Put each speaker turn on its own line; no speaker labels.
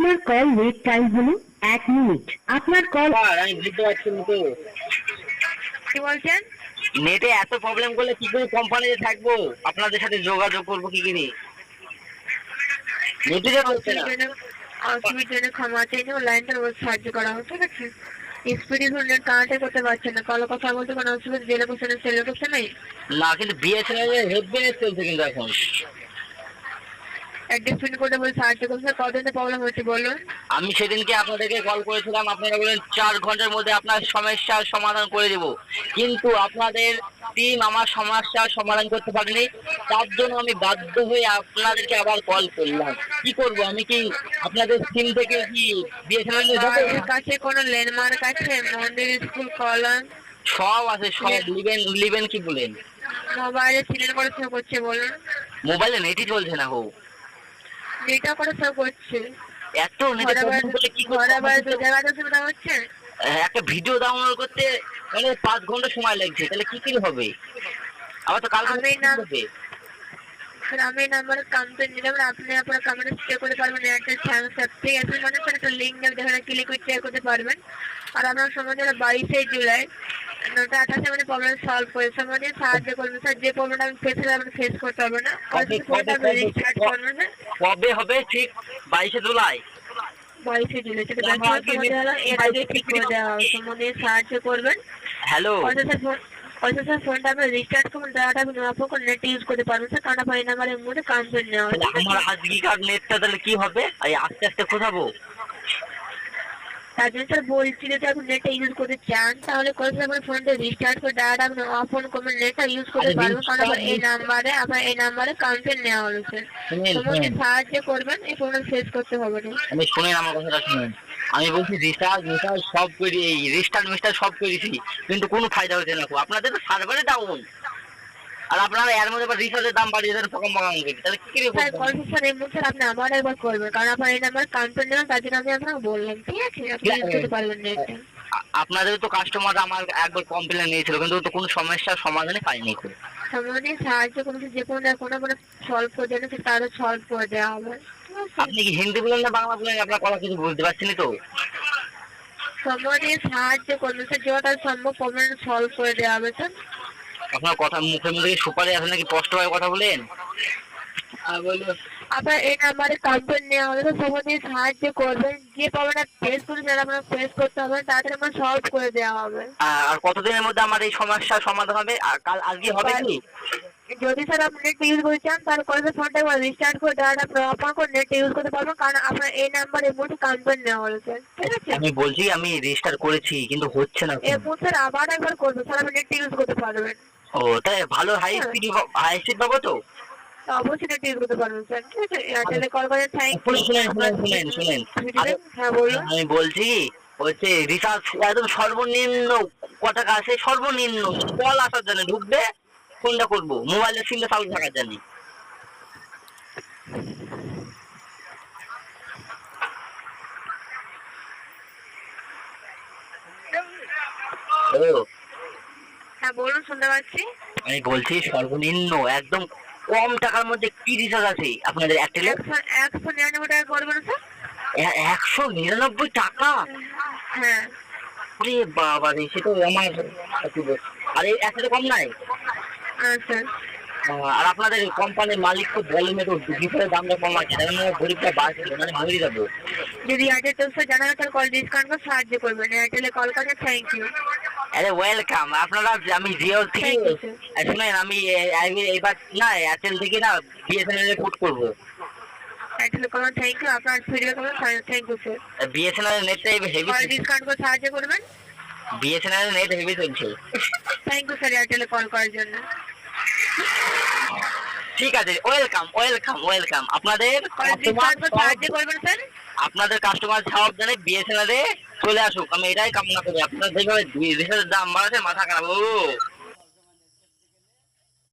আপনার call wait time হলো এক মিনিট আপনার কল
স্যার আমি বুঝতে পারছি না তো।
কি বলছেন?
নেটে এত প্রবলেম করলে কি করে কোম্পানিতে থাকব? আপনাদের সাথে যোগাযোগ করব কি করে নেটে যা হচ্ছে না
অসুবিধা অসুবিধা জন্য ক্ষমা চাই লাইনটার উপর সাহায্য করা হোক ঠিক আছে? স্পিডি ধরনের কানেক্ট করতে পারছেন না। কল কথা বলতে কোনো অসুবিধা যে লোকেশনে সে লোকেশনে
না কিন্তু বিএসএনএল এর চলছে কিন্তু এখন।
পিন করে বলে সাহায্য করতে কতদিনে প্রবলেম হচ্ছে বলুন।
আমি সেদিনকে আপনাদেরকে কল করেছিলাম আপনারা বলেন চার ঘণ্টার মধ্যে আপনার সমস্যার সমাধান করে দেব। কিন্তু আপনাদের টিম আমার সমস্যার সমাধান করতে পারেনি তার জন্য আমি বাধ্য হয়ে আপনাদেরকে আবার কল করলাম। কি করব আমি কি আপনাদের টিম থেকে কি বিএসএনএল
কাছে কোনো ল্যান্ডমার্ক আছে? মন্দির স্কুল কলম
সব আছে সব। লিবেন লিবেন কি বলেন?
মোবাইলে সিলেক্ট করে করছে বলুন।
মোবাইলে নেটই চলছে না হো
সব করছে।
এত কি
হচ্ছে?
একটা ভিডিও ডাউনলোড করতে মানে পাঁচ ঘণ্টা সময় লাগছে তাহলে কি করে হবে? আবার তো কালকে
আমি না-
হবে
স্যার আমি এই নাম্বারে কমপ্লেন দিলাম আপনি আপনার কমেন্টে চেক করতে পারবেন থ্যাংকস অ্যাপ থেকে এসে মানে স্যার একটা লিঙ্ক দেবে যেখানে ক্লিক করে চেক করতে পারবেন। আর আপনার সময় হলো বাইশে জুলাই। নটা আঠাশে মানে প্রবলেম সলভ করে সময় সাহায্য করবেন। স্যার যে প্রবলেমটা আমি ফেস আপনি ফেস করতে হবে না।
কবে-
রিস্টার্ট করবেন
কবে হবে? ঠিক বাইশে জুলাই।
বাইশে জুলাই সেটা
আমার
হলো। এর আগে ঠিক করে দেওয়া হবে সাহায্য করবেন।
হ্যালো।
স্যার আপনি অফ নেট ইউজ মধ্যে নেওয়া
আমার আজকেকার নেটটা তাহলে কি হবে? আস্তে আস্তে খোঁজাবো।
তার জন্য স্যার বলছি যদি আপনি নেটটা ইউজ করতে চান তাহলে করে স্যার আপনার ফোনটা রিস্টার্ট করে ডাটা আপনি অফ অন করবেন নেটটা ইউজ করতে পারবেন কারণ আমার এই নাম্বারে আপনার এই নাম্বারে কমপ্লেন নেওয়া হলো স্যার তোমাকে সাহায্য করবেন এই ফোনটা শেষ করতে হবে না।
আমি শুনেন আমার কথাটা শুনেন। আমি বলছি রিস্টার্ট রিস্টার্ট সব করি এই রিস্টার্ট মিস্টার সব করেছি কিন্তু কোনো ফায়দা হচ্ছে না আপনাদের তো সার্ভারে ডাউন আর আপনারা এর মধ্যে রিচার্জের দাম বাড়িয়ে দেন পকম পকম তাহলে কি
স্যার? কল স্যার এই মুহূর্তে আপনি আবার একবার করবেন কারণ আপনার এই নাম্বার কমপ্লেন নেবেন তার জন্য আমি আপনাকে বললাম ঠিক আছে? আপনি করতে পারবেন নেটটা
আ- আপনাদের তো কাস্টমার আমার একবার কমপ্লেন নিয়েছিল কিন্তু তো কোনো সমস্যার সমাধানে পাইনি
সম্বন্ধে সাহায্য করতে যে কোনো না কোনো মানে সলভ করে দেন তারও সলভ করে দেওয়া হবে।
আপনি কি হিন্দি বলেন না বাংলা বলেন আপনার কথা কিছু বুঝতে পারছি না তো?
সম্বন্ধে সাহায্য করবেন স্যার যতটা সম্ভব প্রবলেম সলভ করে দেওয়া হবে স্যার।
আপনার কথা মুখে মধ্যে কি সুপারি আছে নাকি স্পষ্ট ভাবে কথা বলেন?
আপনার এই নাম্বারে কমপ্লেন নেওয়া হবে তো সম্বন্ধে সাহায্য করবেন যে প্রবলেমটা ফেস করুন যারা আপনার ফেস করতে হবে তাদের আমরা সলভ করে দেওয়া হবে।
আর কতদিনের মধ্যে আমার এই সমস্যার সমাধান হবে? আর কাল আজকে হবে কি?
যদি স্যার আপনি নেট ইউজ করতে চান তাহলে করে স্যার ফোনটা একবার রিস্টার্ট করে ডাটা প্রপার করে নেট ইউজ করতে পারবেন কারণ আপনার এই নাম্বারে মুহূর্তে কমপ্লেন নেওয়া হলো স্যার ঠিক আছে?
আমি বলছি আমি রেজিস্টার করেছি কিন্তু হচ্ছে না
মুহূর্তে স্যার আবার একবার করবেন স্যার আপনি নেট ইউজ করতে পারবেন।
ও তাই ভালো হাই স্পিড হাই স্পিড পাবো তো?
অবশ্যই নেট ইউজ করতে পারবেন স্যার ঠিক আছে? এয়ারটেলে কল করে থ্যাংক
শুনেন শুনেন শুনেন শুনেন
হ্যাঁ বলুন।
আমি বলছি হচ্ছে রিচার্জ একদম সর্বনিম্ন ক টাকা আছে সর্বনিম্ন কল আসার জন্য ঢুকবে ফোনটা করব। মোবাইলের সিমটা চালু থাকার জন্য হ্যালো
হ্যাঁ বলুন শুনতে পাচ্ছি।
আমি বলছি সর্বনিম্ন একদম কম টাকার মধ্যে কি রিচার্জ আছে আপনাদের এয়ারটেলে
একশো একশো নিরানব্বই টাকা করবেন স্যার।
একশো নিরানব্বই টাকা?
হ্যাঁ।
আরে বাবা রে সে তো আমার আরে এর সাথে কম নাই?
স্যার।
আর আপনাদের কোম্পানির মালিক তো বলেন একটু ডিজেলের দামটা কম আছে। তাই জন্য গরিবটা বাড়ছে মানে মরে যাব।
যদি এয়ারটেল টোস্টার জানা হয় তাহলে কল ডিসকাউন্ট করে সাহায্য করবেন। এয়ারটেলে কল করে থ্যাংক ইউ
আরে ওয়েলকাম আপনারা আমি জিও থেকে শুনেন আমি এবার না এয়ারটেল থেকে না বিএসএনএল এ পুট করব।
আপনার
বিএসএনএল নেটটা হেভি
ডিসকাউন্ট করে সাহায্য করবেন?
বিএসএনএল নেট হেভি চলছে।
থ্যাংক ইউ স্যার এয়ারটেলে কল করার জন্য।
ঠিক আছে ওয়েলকাম ওয়েলকাম ওয়েলকাম আপনাদের
সাহায্য
আপনাদের কাস্টমার সব জানে বিএসএনএল এ চলে আসুক আমি এটাই কামনা করি। আপনার যেভাবে জিনিসের দাম বাড়াচ্ছে মাথা খারাপ।